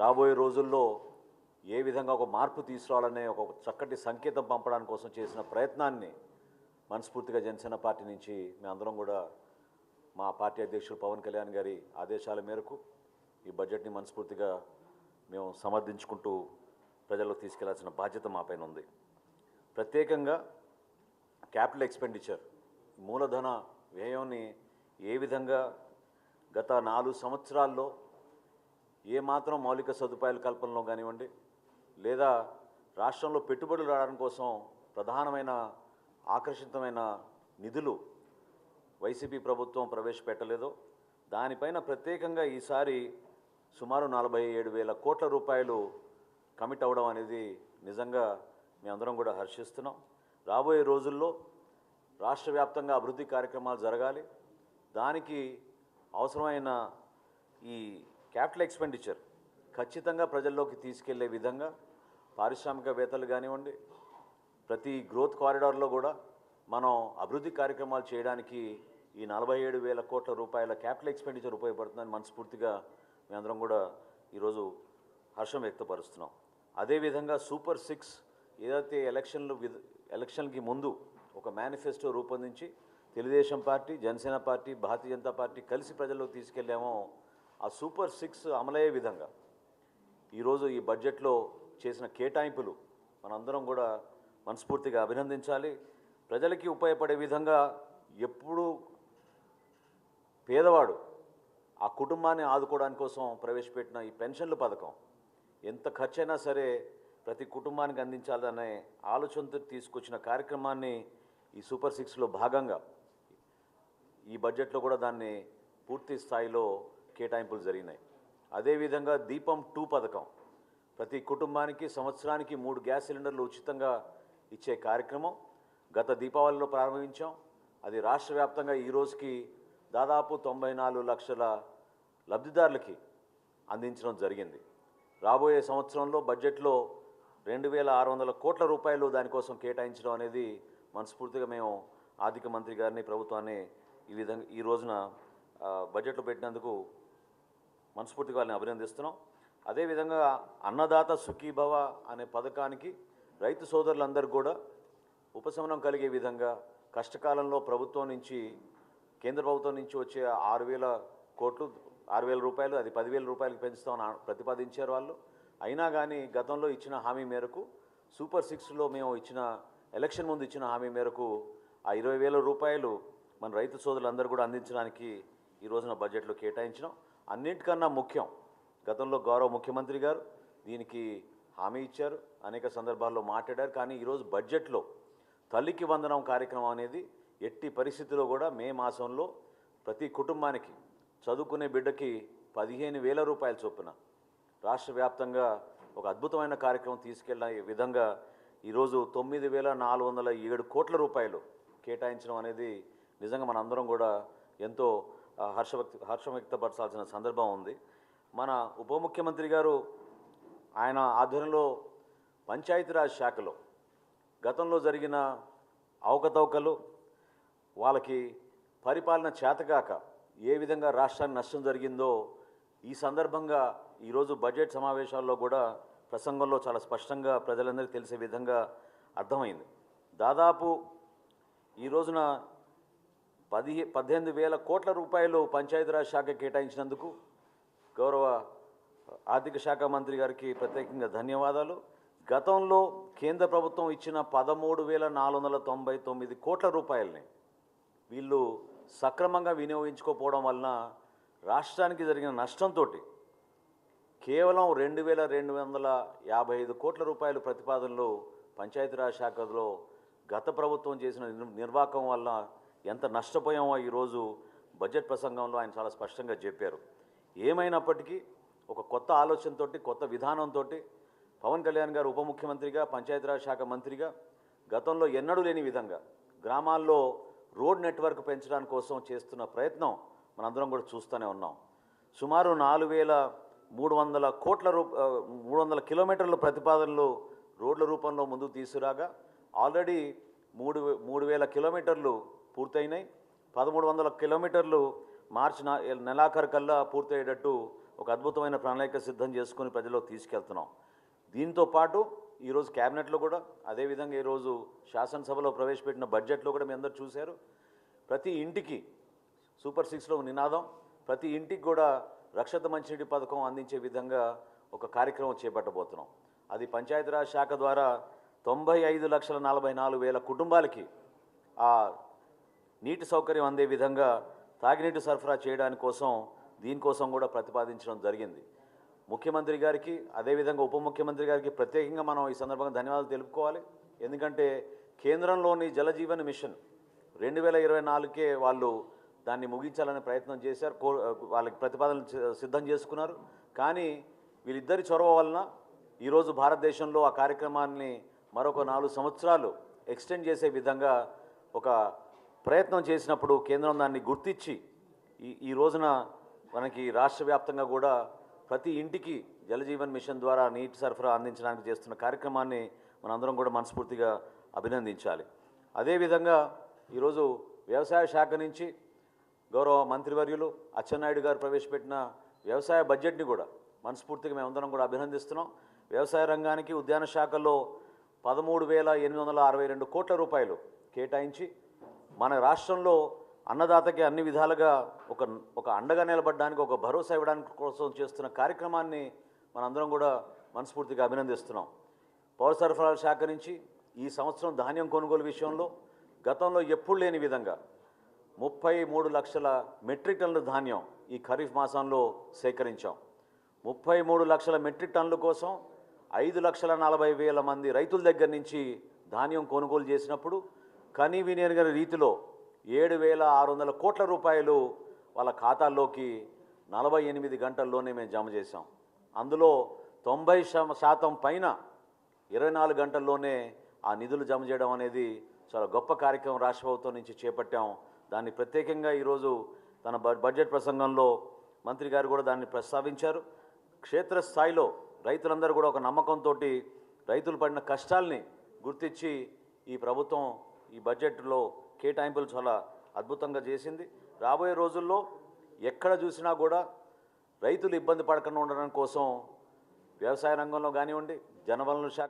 రాబోయే రోజుల్లో ఏ విధంగా ఒక మార్పు తీసుకురావాలనే ఒక చక్కటి సంకేతం పంపడానికి కోసం చేసిన ప్రయత్నాన్ని మనస్ఫూర్తిగా జనసేన పార్టీ నుంచి మేమందరం కూడా మా పార్టీ అధ్యక్షులు పవన్ కళ్యాణ్ గారి ఆదేశాల మేరకు ఈ బడ్జెట్ని మనస్ఫూర్తిగా మేము సమర్థించుకుంటూ ప్రజలకు తీసుకెళ్ళాల్సిన బాధ్యత మాపైన ఉంది. ప్రత్యేకంగా క్యాపిటల్ ఎక్స్పెండిచర్ మూలధన వ్యయాన్ని ఏ విధంగా గత నాలుగు సంవత్సరాల్లో ఏమాత్రం మౌలిక సదుపాయాల కల్పనలో కానివ్వండి లేదా రాష్ట్రంలో పెట్టుబడులు రావడం కోసం ప్రధానమైన ఆకర్షితమైన నిధులు వైసీపీ ప్రభుత్వం ప్రవేశపెట్టలేదు. దానిపైన ప్రత్యేకంగా ఈసారి సుమారు నలభై ఏడు వేల కోట్ల రూపాయలు కమిట్ అవ్వడం అనేది నిజంగా మేమందరం కూడా హర్షిస్తున్నాం. రాబోయే రోజుల్లో రాష్ట్ర వ్యాప్తంగా అభివృద్ధి కార్యక్రమాలు జరగాలి. దానికి అవసరమైన ఈ క్యాపిటల్ ఎక్స్పెండిచర్ ఖచ్చితంగా ప్రజల్లోకి తీసుకెళ్ళే విధంగా పారిశ్రామికవేత్తలు కానివ్వండి ప్రతి గ్రోత్ కారిడార్లో కూడా మనం అభివృద్ధి కార్యక్రమాలు చేయడానికి ఈ నలభై ఏడు వేల కోట్ల రూపాయల క్యాపిటల్ ఎక్స్పెండిచర్ ఉపయోగపడుతుందని మనస్ఫూర్తిగా మేమందరం కూడా ఈరోజు హర్షం వ్యక్తపరుస్తున్నాం. అదేవిధంగా సూపర్ సిక్స్ ఏదైతే ఎలక్షన్లు విధ ఎలక్షన్కి ముందు ఒక మేనిఫెస్టో రూపొందించి Telugu Desam party Janasena party Bharatiya Janata party కలిసి ప్రజల్లోకి తీసుకెళ్ళామో ఆ సూపర్ సిక్స్ అమలయ్యే విధంగా. ఈరోజు ఈ బడ్జెట్లో చేసిన కేటాయింపులు మనందరం కూడా మనస్ఫూర్తిగా అభినందించాలి. ప్రజలకి ఉపయోగపడే విధంగా ఎప్పుడు పేదవాడు ఆ కుటుంబాన్ని ఆదుకోవడానికి కోసం ప్రవేశపెట్టిన ఈ పెన్షన్ల పథకం ఎంత ఖర్చైనా సరే ప్రతి కుటుంబానికి అందించాలనే ఆలోచనతో తీసుకొచ్చిన కార్యక్రమాన్ని ఈ సూపర్ సిక్స్లో భాగంగా ఈ బడ్జెట్లో కూడా దాన్ని పూర్తి స్థాయిలో కేటాయింపులు జరిగినాయి. అదేవిధంగా దీపం టూ పథకం. ప్రతి కుటుంబానికి సంవత్సరానికి మూడు గ్యాస్ సిలిండర్లు ఉచితంగా ఇచ్చే కార్యక్రమం గత దీపావళిలో ప్రారంభించాం. అది రాష్ట్ర వ్యాప్తంగా ఈ రోజుకి దాదాపు తొంభై నాలుగు లక్షల లబ్ధిదారులకి అందించడం జరిగింది. రాబోయే సంవత్సరంలో బడ్జెట్లో రెండు వేల ఆరు వందల కోట్ల రూపాయలు దానికోసం కేటాయించడం అనేది మనస్ఫూర్తిగా మేము ఆర్థిక మంత్రి గారిని ప్రభుత్వాన్ని ఈ విధంగా ఈ రోజున బడ్జెట్లో పెట్టినందుకు మనస్ఫూర్తిగా వాళ్ళని అభినందిస్తున్నాం. అదేవిధంగా అన్నదాత సుఖీభవ అనే పథకానికి రైతు సోదరులందరూ కూడా ఉపశమనం కలిగే విధంగా కష్టకాలంలో ప్రభుత్వం నుంచి కేంద్ర ప్రభుత్వం నుంచి వచ్చే ఆరు వేల కోట్లు ఆరు వేల రూపాయలు అది పదివేల రూపాయలకు పెంచుతామని ప్రతిపాదించారు వాళ్ళు. అయినా కానీ గతంలో ఇచ్చిన హామీ మేరకు సూపర్ సిక్స్లో మేము ఇచ్చిన ఎలక్షన్ ముందు ఇచ్చిన హామీ మేరకు ఆ ఇరవై వేల రూపాయలు మన రైతు సోదరులందరూ కూడా అందించడానికి ఈ రోజున బడ్జెట్లో కేటాయించినాం. అన్నింటికన్నా ముఖ్యం. గతంలో గౌరవ ముఖ్యమంత్రి గారు దీనికి హామీ ఇచ్చారు అనేక సందర్భాల్లో మాట్లాడారు. కానీ ఈరోజు బడ్జెట్లో తల్లికి వందనం కార్యక్రమం అనేది ఎట్టి పరిస్థితిలో కూడా మే మాసంలో ప్రతి కుటుంబానికి చదువుకునే బిడ్డకి పదిహేను వేల రూపాయల చొప్పున రాష్ట్ర వ్యాప్తంగా ఒక అద్భుతమైన కార్యక్రమం తీసుకెళ్ళిన విధంగా ఈరోజు తొమ్మిది వేల నాలుగు వందల ఏడు కోట్ల రూపాయలు కేటాయించడం అనేది నిజంగా మనందరం కూడా ఎంతో హర్ష హర్షం వ్యక్తపరచాల్సిన సందర్భం ఉంది. మన ఉప ముఖ్యమంత్రి గారు ఆయన ఆధ్వర్యంలో పంచాయతీరాజ్ శాఖలో గతంలో జరిగిన అవకతవకలు వాళ్ళకి పరిపాలన చేతగాక ఏ విధంగా రాష్ట్రానికి నష్టం జరిగిందో ఈ సందర్భంగా ఈరోజు బడ్జెట్ సమావేశాల్లో కూడా ప్రసంగంలో చాలా స్పష్టంగా ప్రజలందరికీ తెలిసే విధంగా అర్థమైంది. దాదాపు ఈ రోజున పది పద్దెనిమిది వేల కోట్ల రూపాయలు పంచాయతీరాజ్ శాఖ కేటాయించినందుకు గౌరవ ఆర్థిక శాఖ మంత్రి గారికి ప్రత్యేకంగా ధన్యవాదాలు. గతంలో కేంద్ర ప్రభుత్వం ఇచ్చిన పదమూడు వేల నాలుగు వందల తొంభై తొమ్మిది కోట్ల రూపాయలని వీళ్ళు సక్రమంగా వినియోగించుకోపోవడం వలన రాష్ట్రానికి జరిగిన నష్టంతో కేవలం రెండు వేల రెండు వందల యాభై ఐదు కోట్ల రూపాయల ప్రతిపాదనలో పంచాయతీరాజ్ శాఖలో గత ప్రభుత్వం చేసిన నిర్- నిర్వాహకం వల్ల ఎంత నష్టపోయామో ఈరోజు బడ్జెట్ ప్రసంగంలో ఆయన చాలా స్పష్టంగా చెప్పారు. ఏమైనప్పటికీ ఒక కొత్త ఆలోచనతో కొత్త విధానంతో పవన్ కళ్యాణ్ గారు ఉప ముఖ్యమంత్రిగా పంచాయతీరాజ్ శాఖ మంత్రిగా గతంలో ఎన్నడూ లేని విధంగా గ్రామాల్లో రోడ్ నెట్వర్క్ పెంచడానికి కోసం చేస్తున్న ప్రయత్నం మనందరం కూడా చూస్తూనే ఉన్నాం. సుమారు నాలుగు వేల మూడు వందల కోట్ల రూ మూడు వందల కిలోమీటర్ల ప్రతిపాదనలు రోడ్ల రూపంలో ముందుకు తీసుకురాగా ఆల్రెడీ మూడు వే- మూడు వేల కిలోమీటర్లు పూర్తయినాయి. పదమూడు వందల కిలోమీటర్లు మార్చి నెలాఖరు కల్లా పూర్తయ్యేటట్టు ఒక అద్భుతమైన ప్రణాళిక సిద్ధం చేసుకుని ప్రజల్లోకి తీసుకెళ్తున్నాం. దీంతో పాటు ఈరోజు క్యాబినెట్లో కూడా అదేవిధంగా ఈరోజు శాసనసభలో ప్రవేశపెట్టిన బడ్జెట్లో కూడా మీ అందరు చూశారు. ప్రతి ఇంటికి సూపర్ సిక్స్లో నినాదం ప్రతి ఇంటికి కూడా రక్షత మంచినీటి పథకం అందించే విధంగా ఒక కార్యక్రమం చేపట్టబోతున్నాం. అది పంచాయతీరాజ్ శాఖ ద్వారా తొంభై ఐదు లక్షల నలభై నాలుగు వేల కుటుంబాలకి ఆ నీటి సౌకర్యం అందే విధంగా తాగినీటి సరఫరా చేయడానికి కోసం దీనికోసం కూడా ప్రతిపాదించడం జరిగింది. ముఖ్యమంత్రి గారికి అదేవిధంగా ఉప ముఖ్యమంత్రి గారికి ప్రత్యేకంగా మనం ఈ సందర్భంగా ధన్యవాదాలు తెలుపుకోవాలి. ఎందుకంటే కేంద్రంలోని జలజీవన్ మిషన్ రెండు వేల ఇరవై నాలుగుకే వాళ్ళు దాన్ని ముగించాలనే ప్రయత్నం చేశారు కో వాళ్ళకి ప్రతిపాదనలు సిద్ధం చేసుకున్నారు. కానీ వీళ్ళిద్దరి చొరవ వలన ఈరోజు భారతదేశంలో ఆ కార్యక్రమాన్ని మరొక నాలుగు సంవత్సరాలు ఎక్స్టెండ్ చేసే విధంగా ఒక ప్రయత్నం చేసినప్పుడు కేంద్రం దాన్ని గుర్తించి ఈ ఈ రోజున మనకి రాష్ట్ర వ్యాప్తంగా కూడా ప్రతి ఇంటికి జలజీవన్ మిషన్ ద్వారా నీటి సరఫరా అందించడానికి చేస్తున్న కార్యక్రమాన్ని మనందరం కూడా మనస్ఫూర్తిగా అభినందించాలి. అదేవిధంగా ఈరోజు వ్యవసాయ శాఖ నుంచి గౌరవ మంత్రివర్యులు అచ్చెన్నాయుడు గారు ప్రవేశపెట్టిన వ్యవసాయ బడ్జెట్ని కూడా మనస్ఫూర్తిగా మేమందరం కూడా అభినందిస్తున్నాం. వ్యవసాయ రంగానికి ఉద్యాన శాఖలో పదమూడు వేల ఎనిమిది వందల అరవై రెండు కోట్ల రూపాయలు కేటాయించి మన రాష్ట్రంలో అన్నదాతకి అన్ని విధాలుగా ఒక ఒక అండగా నిలబడడానికి ఒక భరోసా ఇవ్వడానికి కోసం చేస్తున్న కార్యక్రమాన్ని మనందరం కూడా మనస్ఫూర్తిగా అభినందిస్తున్నాం. పౌర సరఫరాల శాఖ నుంచి ఈ సంవత్సరం ధాన్యం కొనుగోలు విషయంలో గతంలో ఎప్పుడు లేని విధంగా ముప్పై మూడు లక్షల మెట్రిక్ టన్నుల ధాన్యం ఈ ఖరీఫ్ మాసంలో సేకరించాం. ముప్పై మూడు లక్షల మెట్రిక్ టన్నుల కోసం ఐదు లక్షల నలభై వేల మంది రైతుల దగ్గర నుంచి ధాన్యం కొనుగోలు చేసినప్పుడు కనీ వినియోగ రీతిలో ఏడు వేల ఆరు వందల కోట్ల రూపాయలు వాళ్ళ ఖాతాల్లోకి నలభై ఎనిమిది గంటల్లోనే మేము జమ చేశాం. అందులో తొంభై శాతం పైన ఇరవై నాలుగు గంటల్లోనే ఆ నిధులు జమ చేయడం అనేది చాలా గొప్ప కార్యక్రమం రాష్ట్ర ప్రభుత్వం నుంచి చేపట్టాం. దాన్ని ప్రత్యేకంగా ఈరోజు తన బడ్జెట్ ప్రసంగంలో మంత్రి గారు కూడా దాన్ని ప్రస్తావించారు. క్షేత్రస్థాయిలో రైతులందరూ కూడా ఒక నమ్మకంతో రైతులు పడిన కష్టాల్ని గుర్తించి ఈ ప్రభుత్వం ఈ బడ్జెట్లో కేటాయింపులు చాలా అద్భుతంగా చేసింది. రాబోయే రోజుల్లో ఎక్కడ చూసినా కూడా రైతులు ఇబ్బంది పడకుండా ఉండడం కోసం వ్యవసాయ రంగంలో కానివ్వండి జనవనరుల శాఖ